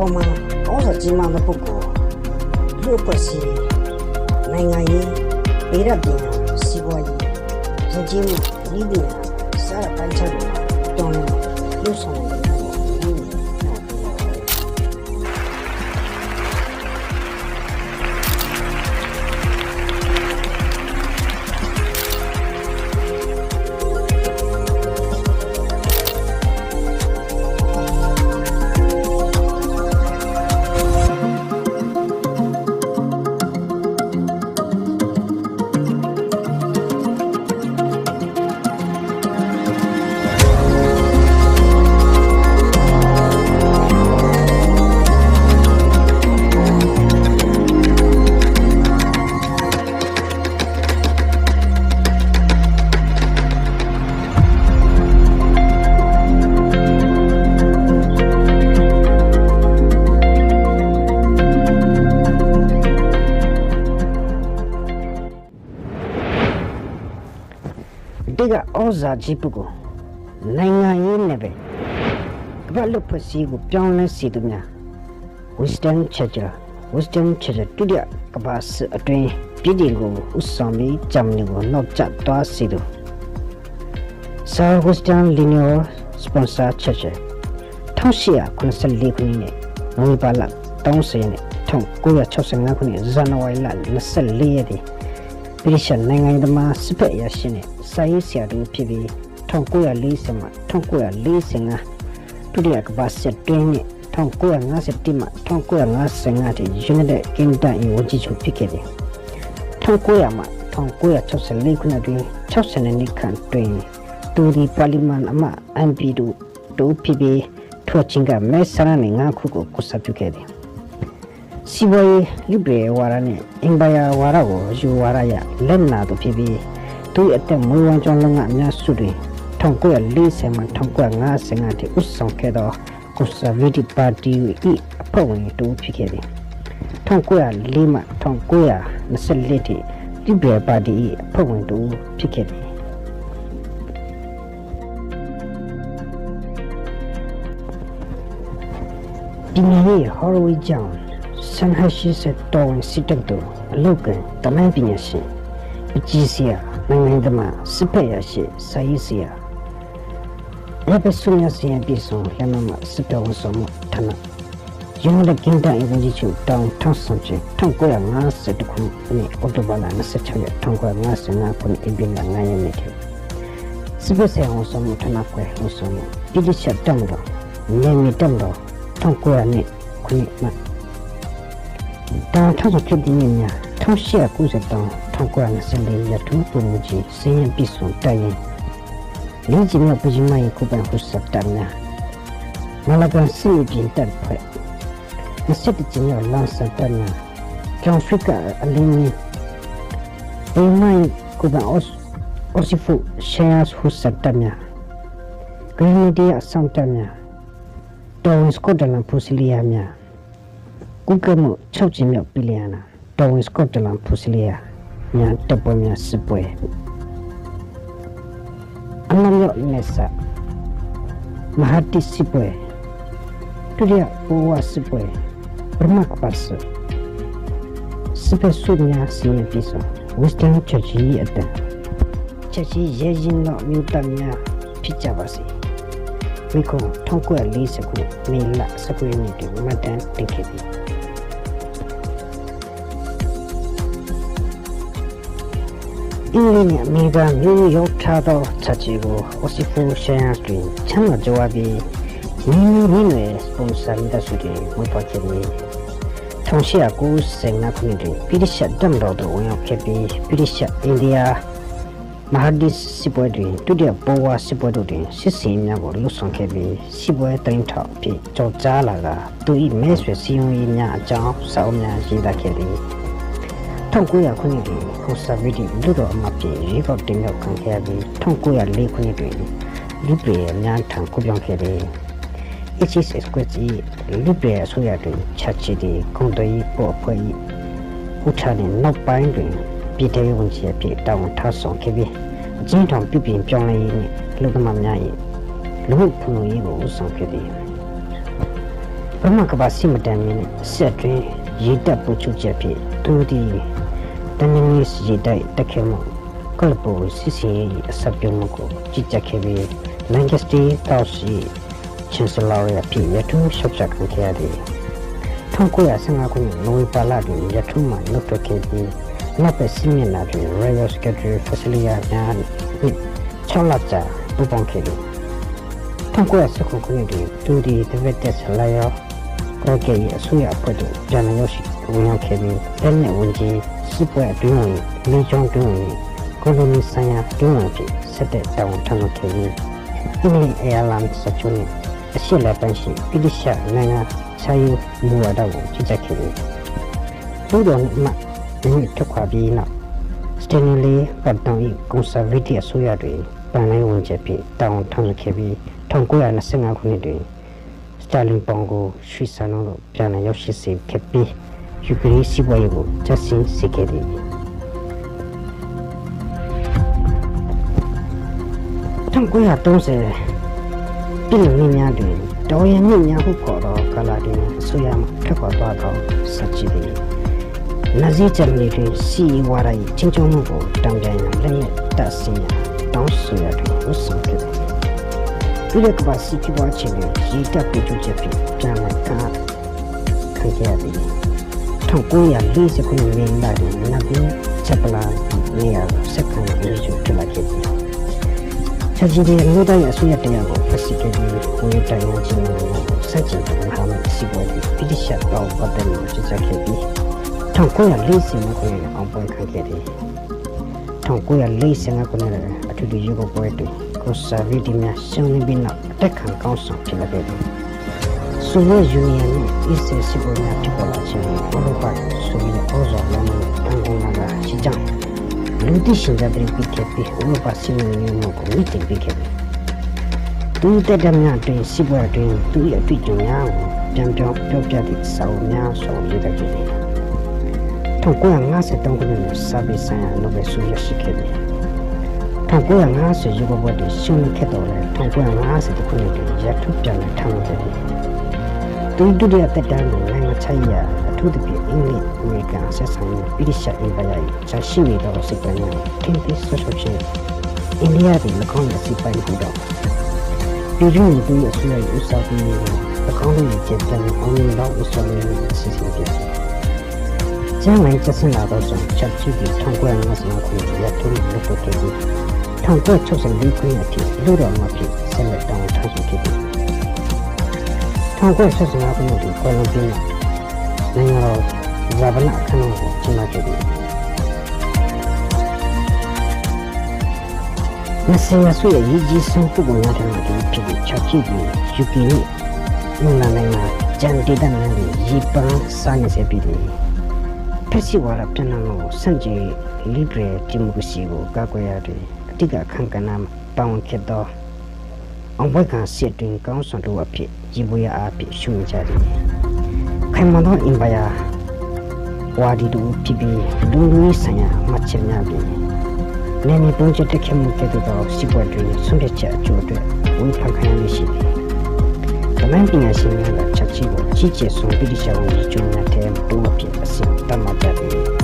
ဘာပေါ်မှာဩဇာကြီးမားတဲ့ပုဂ္ဂိုလ်လူ့ပတ်စီနိုင်ငံရေးပြည်ရပြည်စီးပွားရေးရင်းကြီးမှုဤပညာစားတဲ့ပိုင်းခြားတွေမှာတောင်းလို့လူဆောင်နေတဲ့ပုံ ကဩဇာကြီးပုဂ္ဂိုလ်နိုင်ငံရေးနဲ့ပဲကမ္ဘာလူဖွဲ့စည်းကိုပြောင်းလဲစီသူများ Wisdom Churchill Wisdom Churchill ဒုတိယကမ္ဘာစစ်အတွင်းပြည်တင်ကိုဥဆောင်ပြီးဂျာမနီကိုနောက်ကျသွားစီသူ Sir Winston Linear Sponsor Churchill 1894ခုနှစ်နဲ့နိုဝင်ဘာလ30ရက်နေ့1965ခုနှစ်ဇန်နဝါရီလ24ရက်နေ့ဗြိတိရှနိုင်ငံသမားစစ်ဖက်အရာရှိနဲ့ စာရေးဆရာတို့ဖြစ်ပြီး1940မှ1945ဒုတိယကမ္ဘာစစ်တွင်းနဲ့1951မှ1955ထိ United Kingdom ၏ဝန်ကြီးချုပ်ဖြစ်ခဲ့တယ်။1900မှ1964ခုနှစ်တွင်60နှစ်ခန့်တွင်တူဒီပါလီမန်အမတ် MP တို့တို့ဖြစ်ပြီးထွက်ချင်းကမဲဆန္ဒနယ်၅ခုကိုကုသပြုခဲ့တယ်။စီဘွေလိဘေဝါရနဲ့အင်ဘယာဝါရကိုယူဝါရရလက်နာသူဖြစ်ပြီး သူ့အသက်မွေးဝမ်းကြောင်းလုပ်ငန်းအများစုတွင်1940မှ1955ထိဥဆောင်ခဲ့သော Conservative Party ၏အဖွဲ့ဝင်တူဖြစ်ခဲ့သည်1904မှ1924ထိ Liberal Party ၏အဖွဲ့ဝင်တူဖြစ်ခဲ့သည်ဒီနေ့ဟော်ဝီကြောင့်ဆန်ဟရှိစတောင်းစစ်တပ်တို့အလုတ်ကတမန်ပညာရှင်အကြီးစရာနိုင်ငံသမားစစ်ဖက်ရရှိစာရေးဆရာရပစုညစီယပြည်ဆုံးလမ်းမစစ်တော်ဝန်ဆောင်မှုဌာနရုံးတဲ့ကင်းတိုင်းဝန်ကြီးချုပ်တောင်းထောက်ဆောင်ခြင်း1950ခုနှစ်အော်တိုဘာလ26ရ nangdama sipaya shi sayi siya lepa sunya siya bi song hyanama sipaya wa somo tana yungla ginda iwanji chim taung tang samche tang goya nga se dukun ni odobala na se chaya tang goya nga se nga kun ibinda nga ya ne kyo sipaya siya wa somo tana goya wa somo ili sha dangdo nyami dangdo tang goya ne kuni ma taung tang so kyo di nyamya tang shiya kuzha taung 2024 yatu muji sen pisun tayin liji me pujima yi kuban husap tamna malagan sin jin tan pwe nasit jinyo lansa tamna jong fika alini pujima yi kuban os osifu shayas husap tamna grenadier asam tamna Darwin Scotland Pusilia mya ကုကမှုချုပ်ချင်းမြောက်ပြည်လျာနာတော်ဝင်စကော့တလန်ဖူစီလီယာ များတပ်ပွဲများစစ်ပွဲအမမြောက်နေဆာမဟာတိစစ်ပွဲဒုတိယဘဝစစ်ပွဲပရမကပတ်စစစ်ပွဲဆုများစီရင်ပြီးဆိုဝစ်တန်ချာချီအတန်ချာချီရဲရင်တော့မြို့တများဖြစ်ကြပါစေဝိကုံ1940ခုမေလ19ရက်နေ့တွင်မှတ်တမ်းတင်ခဲ့သည် အင်းလေးနဲ့အမေကမြို့ရောက်ထားသောချက်ချီကိုအိုစီဖူရှန်စတွင်ချမ်းသာကြွားပြီးမိမိမိနဲ့စပွန်ဆာမိတ်ဆွေတွေဝေပေါ်ခဲ့သည်1895ခုနှစ်တွင်ပြည်ရှတ်ဒမ်တော်တို့ဝင်ရောက်ခဲ့ပြီးပြည်ရှတ်အိန္ဒိယမဟာဒီစစ်ပွဲတွင်ဒုတိယဘောဝါစစ်ပွဲတို့တွင်စစ်စင်များကိုလွတ်ဆောင်ခဲ့ပြီးစစ်ပွဲတိုင်းထောက်ဖြစ်ကြော်ကြားလာကသူ၏မဲဆွေစီယုံရေးများအကြောင်းစာအုပ်များရေးသားခဲ့သည် 1900ခုနှစ်တွင်ကိုဆာဗီတီလူတော်အမပြေရေကောက်တင်ရောက်ခံခဲ့ပြီး1904ခုနှစ်တွင်လူပြေများထံကိုပြောင်းခဲ့သည် HS Square လူပြေအစိုးရတွင်ချက်ချီတီကွန်တိုရီပေါ်ဖွဲ့၏ဥထာနှင့်နောက်ပိုင်းတွင်ပြည်ထောင်ဝန်ကြီးအဖြစ်တာဝန်ထမ်းဆောင်ခဲ့ပြီးအကျဉ်းထောင်ပြုပြင်ပြောင်းလဲရေးနှင့်လူသမားများ၏လူမှုဖွံ့ဖြိုးရေးကိုဦးဆောင်ခဲ့သည်ပရမကဘာစီမတန်မင်းနဲ့ဆက်တွင်း ရေတက်ပူချုပ်ချက်ဖြစ်သူဒီတနင်္ဂနွေရေတိုက်တက်ခဲမှုကလပိုစစ်စီအစပြုံးမှုကိုကြည်ကြက်ခဲ့ပြီးလန်ကစတီတောက်စီချန်စလာရီအဖြစ်ရထုံးရှော့ချက်ခံခဲ့ရတယ်1915ခုနှစ်နိုဝင်ဘာလတွင်ရထုံးမှလွတ်ထွက်ခဲ့ပြီးနောက်ပဲစီးမျက်နှာတွင် Royal Secretary Facility များနှင့်6လကြာပူးပေါင်းခဲ့သည်1919ခုနှစ်တွင်သူဒီတဝက်တက်ဆလာရော ကော့ကေရဲ့အစိုးရအဖွဲ့သို့ပြန်လည်ရောက်ရှိဝင်ရောက်ခဲ့ပြီးလက်နက်ဝန်ကြီးစစ်ပွဲအတွင်းဝင်လင်းချောင်းတွင်းဝင်ကိုလိုနီဆိုင်ရာတွင်းဝင်ဖြစ်ဆက်တဲ့တောင်ထမ်းခဲ့ပြီးအင်းလီအေယာလန်စချွန်းအရှိလက်ပန်းရှိပိလိရှာနိုင်ငံဆာယူမူဝါဒကိုကြီးကြပ်ခဲ့ပြီးဘုဒ္ဓနဲ့မှမိထွက်ခွာပြီးနောက်စတန်လီပတ်တောင်၏ကွန်ဆာဗေးတီအစိုးရတွင်ပန်လိုင်းဝင်ချက်ဖြစ်တောင်ထမ်းခဲ့ပြီး1925ခုနှစ်တွင်စ တာလင်ပေါင်ကိုရွှေဆန်လုံးတို့ပြန်လည်ရောက်ရှိစေခဲ့ပြီးယူကရိန်းစီးပွားရေးကိုချက်စင်းစေခဲ့သည်1930ပြည်နယ်များတွင်တော်ရမြင့်များဟုခေါ်သောကာလာတွင်အစိုးရမှထွက်ခွာသွားသောစัจจิသည်နာဇီဂျာမနီတွင်စီဝါဒ၏ချင်းချုံမှုကိုတံပြန်ရန်လက်ရတပ်ဆင်းရ ဒီကဘာစီတီဝါချင်တဲ့ရည်တပ်ပြည့်ချက်ဖြစ်ပြန်လာကခံခဲ့ရသည်1940ခုနှစ်မှာတွင်နဗီချက်ပလာနေရာစက္ကန့်ရေးချထွက်လာခဲ့သည်ချက်ကြီးတဲ့လူတိုင်းအစိုးရတရားကိုဖက်စီခဲ့ပြီးဝင်တိုင်ရခြင်းကိုစัจจิတဲ့မဟာမတ်စီပွဲပြီးပိဋကတ်တော်ပတ်တယ်လို့ကြေညာခဲ့ပြီး1940ခုနှစ်အောင်ပွဲခံခဲ့သည်1945ခုနှစ်အထူးရွေးကောက်ပွဲတွင် ကိုဆာဗီဒီများရှင်းလင်းပြီးနောက်အတက်ခံကောင်းဆောင်ဖြစ်လာခဲ့သည်ဆိုဗီယက်ယူနီယံနဲ့အစ္စရေးစစ်ပွဲများဖြစ်ပေါ်လာခြင်းကိုဥရောပဆိုဗီယက်ဩဇာလွှမ်းမိုးတဲ့အန်ဂိုလာကရှိကြောင်းလူသိရှင်ကြတဲ့ပြစ်ခဲ့ပြီးဥရောပစီမံရေးမှုကိုမြင့်တင်ပေးခဲ့သည်သူတက်တဲ့များတွင်စစ်ပွဲတွင်သူ၏အတွေ့အကြုံများကိုပြန်ပြောင်းပြောပြသည့်စာအုပ်များဆိုရေးတတ်ခဲ့သည်1953ခုနှစ်စာပေဆိုင်ရာနိုဘယ်ဆုရရှိခဲ့သည် 1950ရုပ်ဘဝတည်ရှင်းခဲ့တော်လဲ1950ခုနှစ်တွင်ရထုပြန်လည်ထမ်းခဲ့သည်သူဒုတိယတက်တန်းကိုနိုင်ငံခြားရာအထူးသဖြင့်အင်္ဂလိပ်အမေရိကန်ဆက်ဆံရေးပိဋကတ်အင်ပါယာ၏ဇာရှိနေသောစစ်တမ်းများထင်းပြီးဆွဆွချင်းအိန္ဒိယတွင်၎င်း၏စစ်ပိုင်းဟူသောပြည်တွင်းသူ၏အစိုးရ၏ဥစားပြီး၎င်းတို့၏ကျေတမ်းအောင်မြင်သောဥစားရေးအစီအစဉ်ဖြစ်သည်ကျမ်းဝင်ကျဆင်းလာသောကြောင့်ချက်ချီပြီး1955ခုနှစ်ရက်ထုံးလုပ်ဖို့ခဲ့ပြီး 1964ခုနှစ်အထိလူတော်မှာဖြစ်ဆက်လက်တောင်းထားရှိခဲ့သည်1965ခုနှစ်တွင်ကွာလုံပြည်နိုင်ငံတော်ဇာဗနာအခမ်းအနားကိုကျင်းပခဲ့သည်မဆေရဆွေရဲ့ရည်ကြီးဆုံးပုဂ္ဂိုလ်များထံမှဖြစ်ပြီးချက်ချီပြီးယူကီနဲ့မြန်မာနိုင်ငံဂျန်ဒေသနိုင်ငံတွေရည်ပန်းစားနေစေပြီးသည်ဖက်စီဝါဒပြန်လာမှုစန့်ကျင်လီဘရယ်ဒီမိုကရေစီကိုကာကွယ်ရတဲ့အ တိတ်အခန့်ကဏ္ဍမှာပါဝင်ခဲ့သောအောင်ပွဲခံစစ်တွင်ကောင်းဆောင်တို့အဖြစ်ကြီးပွေအားဖြင့်ရှုမြင်ကြသည်ခိုင်မာသောအင်ပါယာဝါဒီတူဖြစ်ပြီးလူမျိုးဆိုင်ရာမှတ်ချက်များပြီးနေမီပုံချက်တက်ခဲ့မှုကဲ့သို့သောစီပွားတွင်ဆုံးဖြတ်ချက်အကျိုးအတွက်ဝန်ခံခံရမည်ရှိသည်။မန်ပညာရှင်များကချက်ချီကိုကြီးကျယ်ဆုံးပိဋကဝန်ကြီးကျုံများထဲမှာတိုးအဖြစ်အစီတတ်မှတ်ကြသည်